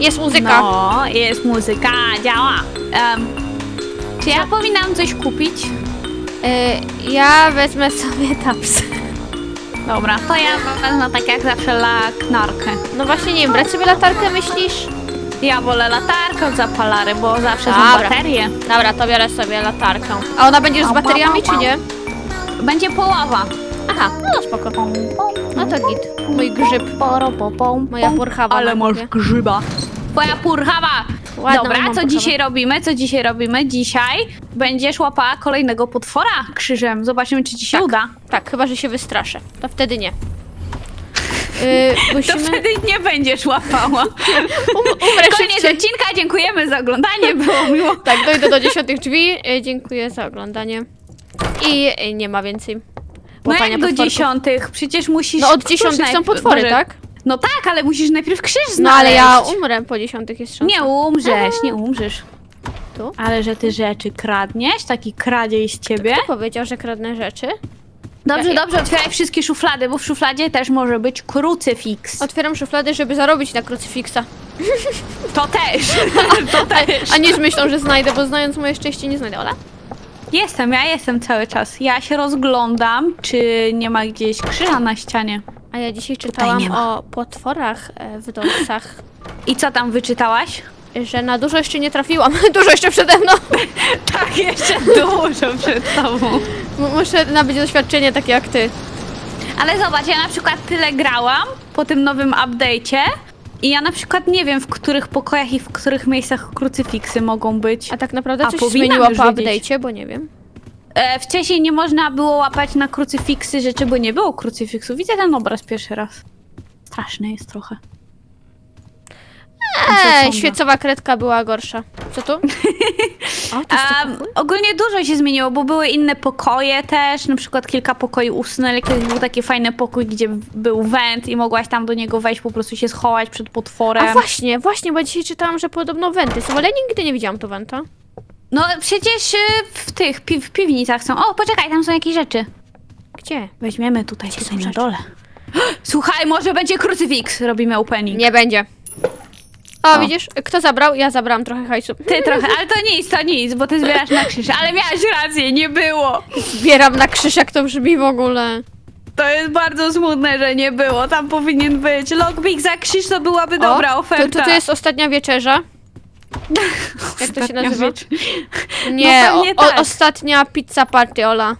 Jest muzyka. No, jest muzyka, działa. Em, czy ja powinnam coś kupić? Y, ja wezmę sobie taps. Dobra, to ja wezmę tak jak zawsze laknarkę. No właśnie, nie wiem, brać sobie latarkę, myślisz? Ja wolę latarkę od zapalary, bo zawsze są Dobra. baterie. Dobra, to biorę sobie latarkę. A ona będzie już z bateriami, czy nie? Będzie połowa. Aha, no spoko. No to git. Mój grzyb. Poropopom. Moja purchawa Ale masz grzyba. Twoja purchawa. Dobra, mam co dzisiaj robimy? Co dzisiaj robimy? Dzisiaj będziesz łapała kolejnego potwora krzyżem. Zobaczymy, czy ci się Tak. uda. Tak, chyba, że się wystraszę. To wtedy nie. Yy, To musimy... wtedy nie będziesz łapała. Um, umrę Koniec szybciej. odcinka, dziękujemy za oglądanie, było miło. Tak, dojdę do dziesiątych drzwi. Yy, dziękuję za oglądanie. I yy, nie ma więcej No jak do potworków. dziesiątych? Przecież musisz... No od dziesiątych są potwory, tak? No tak, ale musisz najpierw krzyż znaleźć. No ale ja umrę po dziesiątych jest szansa. Nie umrzesz, nie umrzesz. Tu? Ale że ty rzeczy kradniesz? Taki kradziej z ciebie? Kto powiedział, że kradnę rzeczy? Dobrze, Ja- dobrze, otwieraj wszystkie szuflady, bo w szufladzie też może być krucyfiks. Otwieram szuflady, żeby zarobić na krucyfiksa. To też, to też. A nie z myślą, że znajdę, bo znając moje szczęście nie znajdę. Ola? Jestem, ja jestem cały czas. Ja się rozglądam, czy nie ma gdzieś krzyża na ścianie. A ja dzisiaj czytałam nie ma. o potworach e, w dolcach. I co tam wyczytałaś? Że na dużo jeszcze nie trafiłam. dużo jeszcze przede mną. Tak, jeszcze dużo przed tobą. M- Muszę nabyć doświadczenie takie jak ty. Ale zobacz, ja na przykład tyle grałam po tym nowym update'cie i ja na przykład nie wiem, w których pokojach i w których miejscach krucyfiksy mogą być. A tak naprawdę A, coś się powinnam zmieniło już po wiedzieć. update'cie, bo nie wiem. E, wcześniej nie można było łapać na krucyfiksy rzeczy, bo nie było krucyfiksu. Widzę ten obraz pierwszy raz. Straszny jest trochę. Eee, świecowa kredka była gorsza. Co tu? O, to jest A, to ogólnie dużo się zmieniło, bo były inne pokoje też, na przykład kilka pokoi usunęli, kiedyś był taki fajny pokój, gdzie był węd i mogłaś tam do niego wejść, po prostu się schować przed potworem. A właśnie, właśnie, bo dzisiaj czytałam, że podobno wenty są, ale ja nigdy nie widziałam tu wenta. No przecież y, w tych, pi w piwnicach są. O, poczekaj, tam są jakieś rzeczy. Gdzie? Weźmiemy tutaj, Gdzie tutaj są na rzeczy? dole. Słuchaj, może będzie krucyfiks, robimy opening. Nie będzie. O, widzisz? Kto zabrał? Ja zabrałam trochę hajsu. Ty trochę, ale to nic, to nic, bo ty zbierasz na krzyż. Ale miałaś rację, nie było. Zbieram na krzyż, jak to brzmi w ogóle. To jest bardzo smutne, że nie było. Tam powinien być. Logbik za krzyż to byłaby dobra o, oferta. To, to, to jest ostatnia wieczerza. Jak to się nazywa? Nie, No o, o, tak. ostatnia pizza party, Ola.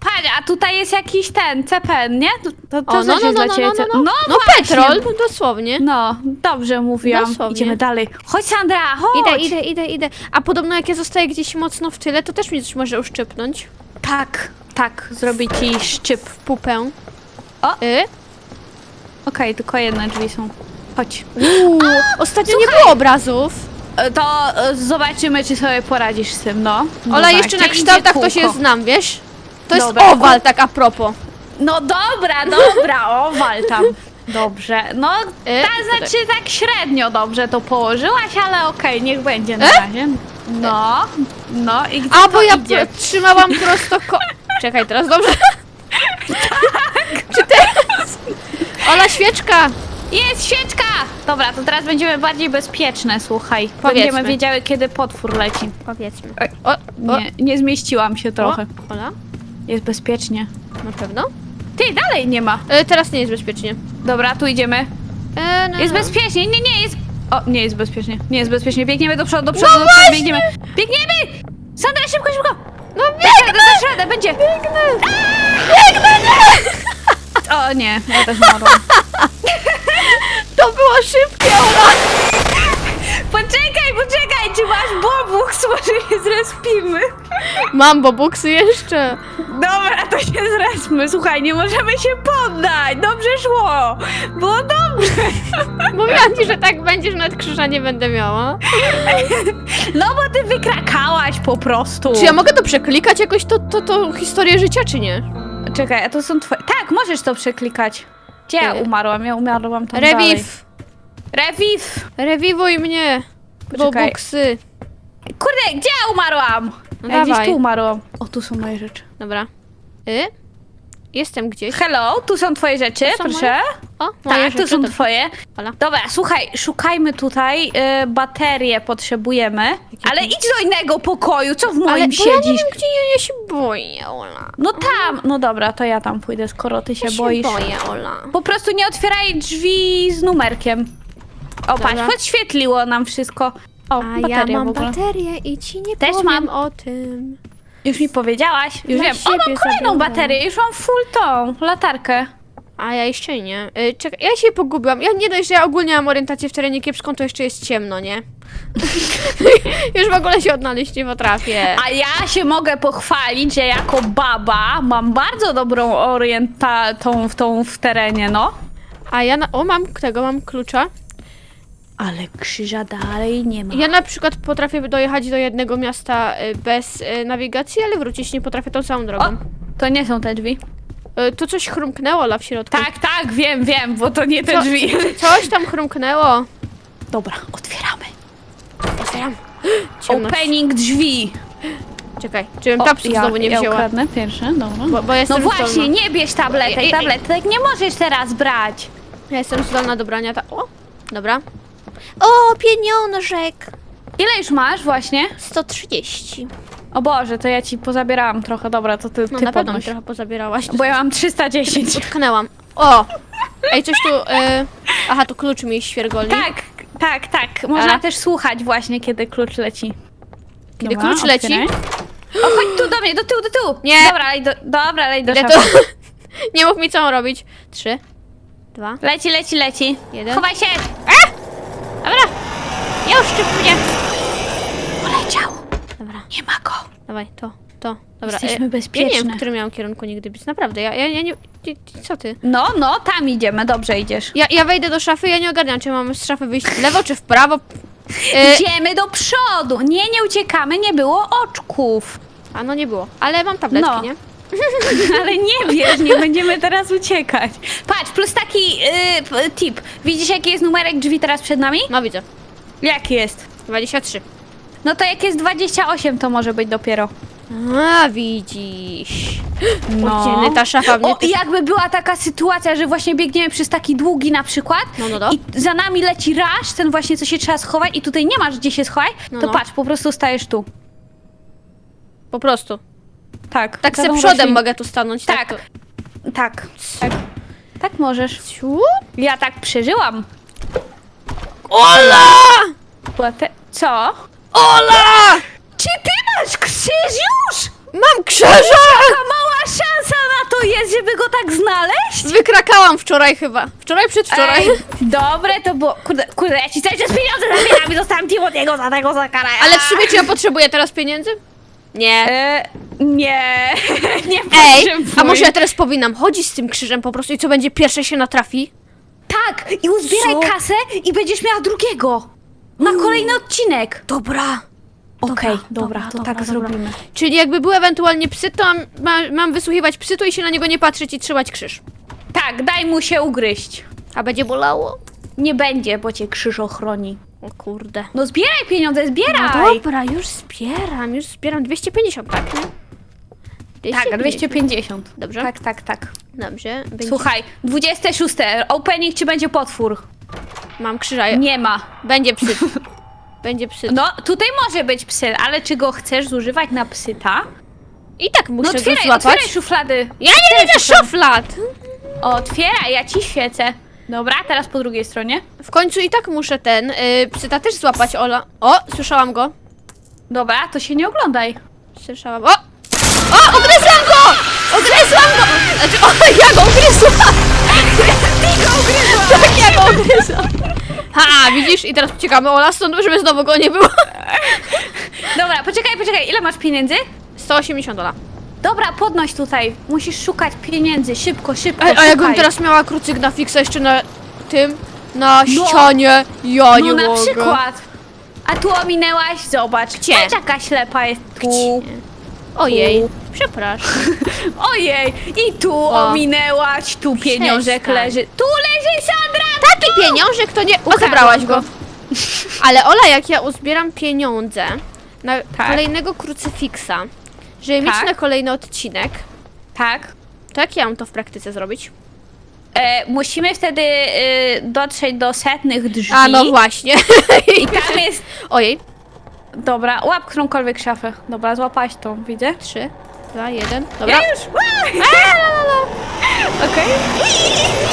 Patrz, a tutaj jest jakiś ten, CPN, nie? To, to, O, no, no, jest no, dla no, ciebie. no, no, no, no. No właśnie. petrol, dosłownie. No, dobrze mówiłam. Dosłownie. Idziemy dalej. Chodź Sandra, chodź. Idę, idę, idę, idę. A podobno jak ja zostaję gdzieś mocno w tyle, to też mnie coś może uszczypnąć. Tak, tak, zrobię ci szczyp. W pupę. O. Y? Okej, tylko jedne drzwi są. Chodź. Uuu, ostatnio nie było obrazów. E, To e, zobaczymy, czy sobie poradzisz z tym, no. Ola, jeszcze na gdzie kształtach to się kółko? znam, wiesz? To jest Dobra. owal, tak a propos. No dobra, dobra, owal tam. Dobrze, no E, ta znaczy tak średnio dobrze to położyłaś, ale okej, niech będzie na razie. No, no i gdzie A, to bo ja idzie? trzymałam prosto ko... Czekaj, teraz dobrze? Czy teraz? Ola, świeczka! Jest świeczka! Dobra, to teraz będziemy bardziej bezpieczne, słuchaj. Powiedzmy. Będziemy wiedziały, kiedy potwór leci. Powiedzmy. O, o, Nie, nie zmieściłam się trochę. O, Ola, Jest bezpiecznie. na pewno? Ty, dalej nie ma. E, teraz nie jest bezpiecznie. Dobra, tu idziemy. E, no, Jest no. bezpiecznie, nie, nie, jest... O, nie jest bezpiecznie, nie jest bezpiecznie. Biegniemy do przodu, do przodu, No do przodu, właśnie! biegniemy. Biegniemy! Sandra, szybko, szybko! No radę, dasz radę, będzie! biegnę! O nie, ja też umarłam. To było szybkie, Ola! Poczekaj, poczekaj, czy masz bobuks, może się zrespimy. Mam bobuksy jeszcze. Dobra, to się zrespmy. Słuchaj, nie możemy się poddać. Dobrze szło. Było dobrze. Mówiłam ci, że tak będzie, że nawet krzyża nie będę miała. No bo ty wykrakałaś po prostu. Czy ja mogę to przeklikać jakoś, to, to, to historię życia, czy nie? Czekaj, a to są twoje... Tak, możesz to przeklikać. Gdzie ja Ty. umarłam? Ja umarłam tam dalej. Rewiw! Rewiw! Rewiwuj mnie! Poczekaj. Bobuksy. Kurde, gdzie ja umarłam? No ja gdzieś tu umarłam. O, tu są moje rzeczy. Dobra. Y? Jestem gdzieś. Hello, tu są twoje rzeczy, są proszę. O, moje Tak, rzeczy, są twoje. Ola. Dobra, słuchaj, szukajmy tutaj, y, baterie potrzebujemy, ale idź do innego pokoju, co w moim Ale bo ja nie siedzisz? wiem, gdzie ja, ja się boję, Ola. No tam, no dobra, to ja tam pójdę, skoro ty się Ja się boisz. boję, Ola. Po prostu nie otwieraj drzwi z numerkiem. O, patrz, Dobra. podświetliło nam wszystko. O, A bateria ja w mam ogóle. baterię i ci nie Też powiem mam. o tym. Już mi powiedziałaś, już Dla wiem. O, siebie mam kolejną zabiorę. baterię, już mam full tą, latarkę. A ja jeszcze nie. Y, czekaj, ja się pogubiłam. Ja nie dość, że ja ogólnie mam orientację w terenie kiepską, to jeszcze jest ciemno, nie? Już w ogóle się odnaleźć nie potrafię. A ja się mogę pochwalić, że jako baba mam bardzo dobrą orientację w tą w terenie, no. A ja na... O, mam tego, mam klucza. Ale krzyża dalej nie ma. Ja na przykład potrafię dojechać do jednego miasta y, bez y, nawigacji, ale wrócić nie potrafię tą samą O, drogą. to nie są te drzwi. Y, tu coś chrumknęło la w środku. Tak, tak, wiem, wiem, bo to nie te Co- drzwi. Coś tam chrumknęło. Dobra, otwieramy. Otwieram. Ciemność. Opening drzwi. Czekaj, żebym O, tapsów ja, znowu nie ja wzięła. ukradnę pierwsze, dobra. Bo, bo ja No jestem właśnie, zdolna. nie bierz tabletek, tabletek nie możesz teraz brać. Ja jestem zdolna do brania ta... O, dobra. O, pieniążek. Ile już masz właśnie? 130. O Boże, to ja ci pozabierałam trochę, dobra, to ty, No ty na pewno mi podnoś. trochę pozabierałaś. Bo ja mam 310. Utknęłam. O! Ej, coś tu... Y... Aha, tu klucz mi świergoli. Tak, tak, tak. Można A? też słuchać właśnie, kiedy klucz leci. Kiedy klucz leci... otwieraj. O, chodź tu do mnie, do tyłu, do tyłu. Nie. Dobra, lej do, dobra, lej do Ile szafy. to... Nie mów mi, co mam robić. Trzy, dwa, Leci, leci, leci. Jeden. Chowaj się. Dobra. Już, nie. Poleciał. Dobra, Nie ma go. dawaj, to, to. Dobra. Jesteśmy Ja nie wiem, bezpieczne. w którym miałam kierunku nigdy być. Naprawdę, ja, ja, ja nie... ty- ty- Co ty? No, no, tam idziemy, dobrze idziesz. Ja, ja wejdę do szafy, ja nie ogarniam, czy mam z szafy wyjść w lewo, czy w prawo. Y... Idziemy do przodu. Nie, nie uciekamy, nie było oczków. A no nie było. Ale mam tabletki, No. nie? Ale nie wiesz, nie będziemy teraz uciekać. Patrz, plus taki y, p- tip. Widzisz, jaki jest numerek drzwi teraz przed nami? No widzę. Jaki jest? 23. No to jak jest 28, to może być dopiero. A, widzisz. No. ta szafa mnie O, też... jakby była taka sytuacja, że właśnie biegniemy przez taki długi na przykład No, no, no. i za nami leci rasz, ten właśnie, co się trzeba schować i tutaj nie masz gdzie się schować, No, to no. patrz, po prostu stajesz tu. Po prostu. Tak. Tak se przodem roślin- mogę tu stanąć. Tak. to- Tak. Tak. Tak możesz. Ciu? Ja tak przeżyłam. Ola! Była te... Co? Ola! Czy ty masz krzyż już? Mam krzyża! Jaka mała szansa na to jest, żeby go tak znaleźć? Wykrakałam wczoraj chyba. Wczoraj, przedwczoraj. Ej, dobre to było. Kurde, kurde, ja ci cały czas pieniądze zabieram i dostałem Timothy'ego za tego za karę. Ale w sumie czy ja potrzebuję teraz pieniędzy? Nie. E, nie, nie Ej, potrzebuję. a może ja teraz powinnam chodzić z tym krzyżem po prostu i co będzie pierwsze się natrafi? Tak, i uzbieraj Co? kasę i będziesz miała drugiego. Na kolejny odcinek. Dobra. Okej, dobra, to tak zrobimy. Czyli jakby były ewentualnie psy, to mam, ma, mam wysłuchiwać psy, i się na niego nie patrzeć i trzymać krzyż. Tak, daj mu się ugryźć. A będzie bolało? Nie będzie, bo cię krzyż ochroni. O kurde. No zbieraj pieniądze, No zbieraj. dobra, już zbieram, już zbieram 250, tak, nie? tak, 250. Dobrze. Tak, tak, tak. Dobrze. Będzie... Słuchaj, 26. Opening czy będzie potwór? Mam krzyża. Nie ma. Będzie psy. Będzie psy. No, tutaj może być psy, ale czy go chcesz zużywać na psyta? I tak No muszę go otwieraj, złapać. otwieraj szuflady. Ja nie widzę szuflad! Otwieraj, ja ci świecę. Dobra, teraz po drugiej stronie. W końcu i tak muszę ten, y, psyta też złapać, Ola. O, słyszałam go. Dobra, to się nie oglądaj. Słyszałam. O! O, ugryzłam go! Ugryzłam go! Znaczy, o, ja go ugryzłam! Ty go ugryzłam! Tak, ja go ugryzłam. Ha, widzisz? I teraz uciekamy, Ola, stąd, żeby znowu go nie było. Dobra, poczekaj, poczekaj, ile masz pieniędzy? 180 dola. Dobra, podnoś tutaj. Musisz szukać pieniędzy, szybko, szybko, Ej, a jakbym szukaj. teraz miała krucyk na fixa jeszcze na tym, na No. ścianie, ja nie No na mogę. przykład. A tu ominęłaś? Zobacz. Gdzie? Patrz jaka ślepa jest tu. Ojej, przepraszam. Ojej, i tu ominęłaś, tu pieniążek Przestań. leży. Tu leży Sandra! Taki pieniążek to nie... O, Ukradłam zabrałaś go. go. Ale Ola, jak ja uzbieram pieniądze na Tak. kolejnego krucyfiksa, żeby mieć Tak. na kolejny odcinek, Tak. to jak ja mam to w praktyce zrobić? E, musimy wtedy e, dotrzeć do setnych drzwi. A no właśnie. I tam jest... Ojej. Dobra, łap którąkolwiek szafę. Dobra, złapałaś tą, widzę. Trzy, dwa, jeden. Dobra. Ja już! Okej.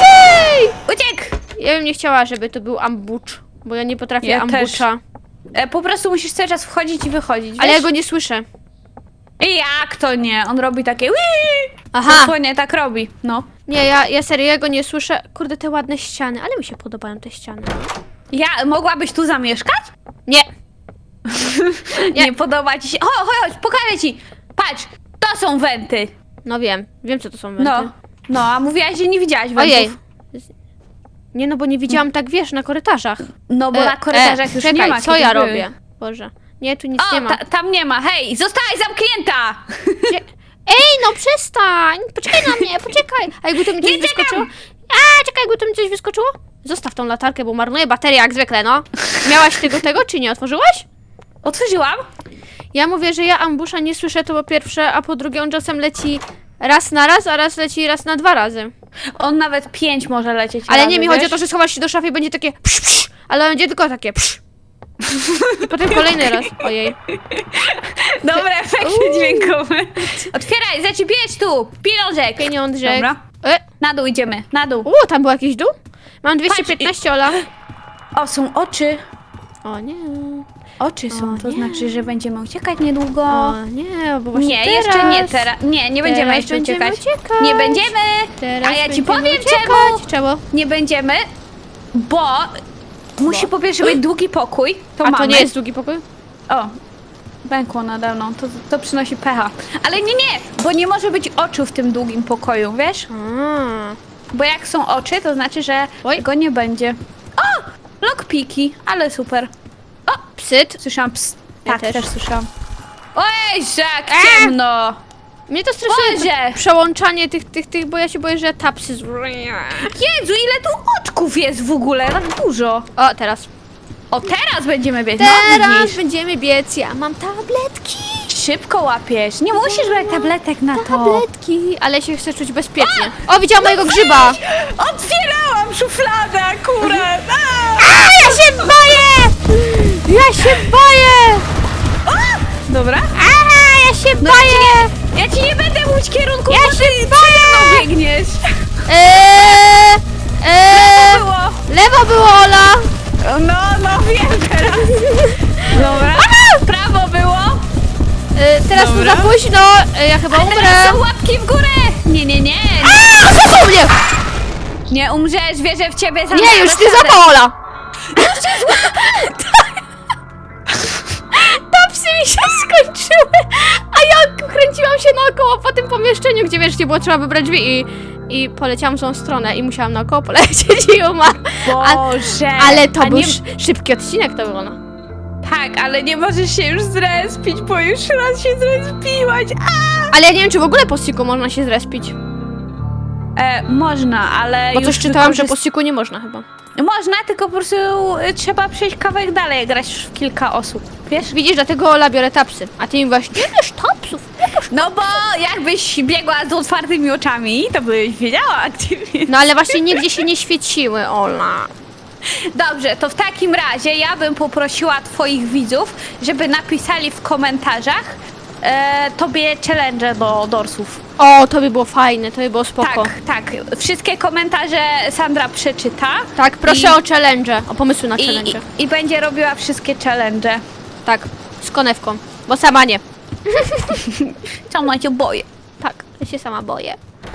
Jej! Uciek! Ja bym nie chciała, żeby to był ambucz, bo ja nie potrafię Ja ambucza. E, po prostu musisz cały czas wchodzić i wychodzić, Ale wiesz? ja go nie słyszę. I Jak to nie? On robi takie Wii! Aha. Dosłownie tak robi, no. Nie, ja, ja serio, ja go nie słyszę. Kurde, te ładne ściany, ale mi się podobają te ściany. Ja, mogłabyś tu zamieszkać? Nie. Nie, podoba ci się. O, chodź, chodź, pokażę ci. Patrz, to są wenty. No wiem, wiem co to są wenty. No. No, a mówiłaś, że nie widziałaś wentów. Ojej. Nie no, bo nie widziałam tak, wiesz, na korytarzach. No, bo E, na korytarzach e, już czekaj, nie ma. co kiedy ja były. robię? Boże. Nie, tu nic O, nie ma. ta, tam nie ma. Hej, zostałaś zamknięta! Ej, no przestań! Poczekaj na mnie, poczekaj! A jakby to mi coś Nie wyskoczyło? A, czekaj, jakby to mi coś wyskoczyło? Zostaw tą latarkę, bo marnuję baterię jak zwykle, no. Miałaś tego, tego, czy nie? Otworzyłaś? Otworzyłam. Ja mówię, że ja ambusza nie słyszę, to po pierwsze, a po drugie on czasem leci raz na raz, a raz leci raz na dwa razy. On nawet pięć może lecieć Ale razy, nie mi chodzi o to, że schowasz się do szafy i będzie takie psz, psz, ale będzie tylko takie psz. I potem kolejny raz. Ojej. Dobre efekty dźwiękowe. Otwieraj, zaczepiłeś tu. Pieniążek. Pieniążek. Dobra. E, Na dół idziemy, na dół. u, tam był jakiś dół? Mam 215, Ola. O, są oczy. O nie. Oczy są, O, to nie. znaczy, że będziemy uciekać niedługo. O nie, bo właśnie nie, teraz. jeszcze nie teraz. Nie, nie będziemy Teraz jeszcze będziemy uciekać. uciekać. Nie będziemy. Teraz A ja ci będziemy powiem uciekać. czemu. Czemu? Nie będziemy, bo musi po pierwsze być długi pokój. To A mamy. to nie jest długi pokój? O, pękło nade mną, to, to przynosi pecha. Ale nie, nie, bo nie może być oczu w tym długim pokoju, wiesz? A. Bo jak są oczy, to znaczy, że Oj. go nie będzie. O! Lockpiki, ale super. Psyt. Słyszałam ps. Ja Tak, też. też. słyszałam. Oj, jak A! ciemno! Mnie to Boże! to przełączanie tych, tych, tych, bo ja się boję, że tapsy... z- Jezu, ile tu oczków jest w ogóle, tak dużo. O, teraz. O, teraz będziemy biec. No, Teraz widzisz. będziemy biec, ja mam tabletki. Szybko łapiesz. Nie musisz brać tabletek na to. Tabletki, ale się chcę czuć bezpiecznie. O, widziałam mojego grzyba. Otwierałam szufladę akurat. A, ja się boję! Ja się boję! Dobra. A, ja się boję! Ja ci nie będę mówić kierunku, Ja bo ty się boję! biegniesz. Eee, eee, Było. lewo było, Ola. No, no wiem teraz. Dobra. Prawo było. E, teraz Dobra. za późno, e, ja chyba Teraz umrę. są łapki w górę. Nie, nie, nie. A, złapał mnie! Nie umrzesz, wierzę w ciebie. Sandra, Nie, już ty radę. złapał, Ola. Tapsy mi się skończyły, a ja kręciłam się naokoło po tym pomieszczeniu, gdzie wiesz, gdzie było trzeba wybrać drzwi i, i poleciałam w tą stronę i musiałam naokoło polecieć i umarłam. Boże. Ale to A był nie... sz- szybki odcinek, to było, no. Tak, ale nie możesz się już zrespić, bo już raz się zrespiłaś. Ale ja nie wiem, czy w ogóle po stiku można się zrespić. E, można, ale Bo już coś czytałam, że po stiku nie można chyba. Można, tylko po prostu y, trzeba przejść kawałek dalej, jak grać w kilka osób. Wiesz? Widzisz, dlatego Ola biorę tapsy. A ty mi właśnie, nie wiesz tapsów. No bo jakbyś biegła z otwartymi oczami, to byś wiedziała aktywnie. No ale właśnie nigdzie się nie świeciły, Ola. Dobrze, to w takim razie ja bym poprosiła twoich widzów, żeby napisali w komentarzach e, tobie challenge do dorsów. O, to by było fajne, to by było spoko. Tak, tak. Wszystkie komentarze Sandra przeczyta. Tak, proszę I- o challenge, o pomysły na I, challenge. i, I będzie robiła wszystkie challenge. Tak, z konewką, bo sama nie. Co macie boję? Tak, ja się sama boję.